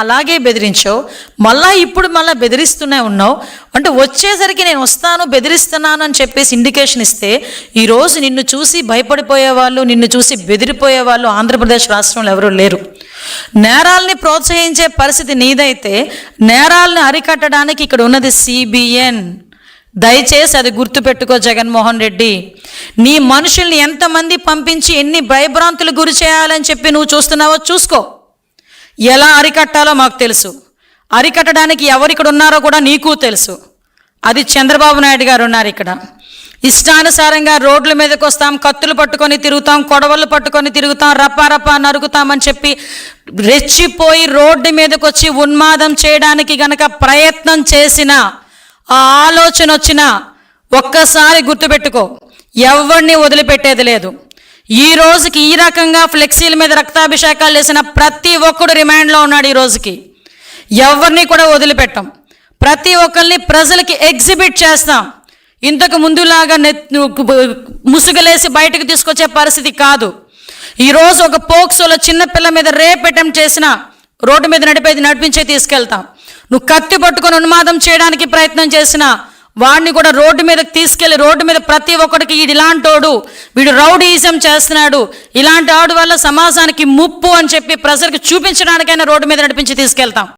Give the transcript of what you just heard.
అలాగే బెదిరించావు మళ్ళా ఇప్పుడు మళ్ళీ బెదిరిస్తూనే ఉన్నావు. అంటే వచ్చేసరికి నేను వస్తాను బెదిరిస్తున్నాను అని చెప్పేసి ఇండికేషన్ ఇస్తే ఈరోజు నిన్ను చూసి భయపడిపోయే వాళ్ళు నిన్ను చూసి బెదిరిపోయే వాళ్ళు ఆంధ్రప్రదేశ్ రాష్ట్రంలో ఎవరూ లేరు. నేరాల్ని ప్రోత్సహించే పరిస్థితి నీదైతే నేరాలను అరికట్టడానికి ఇక్కడ ఉన్నది సిబిఎన్ దయచేసి అది గుర్తుపెట్టుకో జగన్మోహన్ రెడ్డి. నీ మనుషుల్ని ఎంతమంది పంపించి ఎన్ని భయభ్రాంతులు గురి చేయాలని చెప్పి నువ్వు చూస్తున్నావో చూసుకో. ఎలా అరికట్టాలో మాకు తెలుసు. అరికట్టడానికి ఎవరిక్కడ ఉన్నారో కూడా నీకు తెలుసు. అది చంద్రబాబు నాయుడు గారు ఉన్నారు ఇక్కడ. ఇష్టానుసారంగా రోడ్ల మీదకి వస్తాం కత్తులు పట్టుకొని తిరుగుతాం కొడవళ్ళు పట్టుకొని తిరుగుతాం రప్పా రప్పా నరుకుతామని చెప్పి రెచ్చిపోయి రోడ్డు మీదకి వచ్చి ఉన్మాదం చేయడానికి గనక ప్రయత్నం చేసిన ఆ ఆలోచన వచ్చిన ఒక్కసారి గుర్తుపెట్టుకో ఎవరిని వదిలిపెట్టేది లేదు. ఈ రోజుకి ఈ రకంగా ఫ్లెక్సీల మీద రక్తాభిషేకాలు చేసిన ప్రతి ఒక్కడు రిమాండ్లో ఉన్నాడు ఈ రోజుకి. ఎవరిని కూడా వదిలిపెట్టాం. ప్రతి ఒక్కరిని ప్రజలకి ఎగ్జిబిట్ చేస్తాం. ఇంతకు ముందులాగా నెత్ ముసుగులేసి బయటకు తీసుకొచ్చే పరిస్థితి కాదు. ఈరోజు ఒక పోక్సోలో చిన్న పిల్ల మీద రేప్ అటెంప్ట్ చేసిన రోడ్డు మీద నడిపేది నడిపించే తీసుకెళ్తాం. నువ్వు కత్తి పట్టుకొని ఉన్మాదం చేయడానికి ప్రయత్నం చేసినా వాడిని కూడా రోడ్డు మీదకి తీసుకెళ్ళి రోడ్డు మీద ప్రతి ఒక్కడికి వీడు ఇలాంటోడు. వీడు రౌడీయిజం చేస్తున్నాడు. ఇలాంటి ఆడు వల్ల సమాజానికి ముప్పు అని చెప్పి ప్రజలకు చూపించడానికైనా రోడ్డు మీద నడిపించి తీసుకెళ్తాం.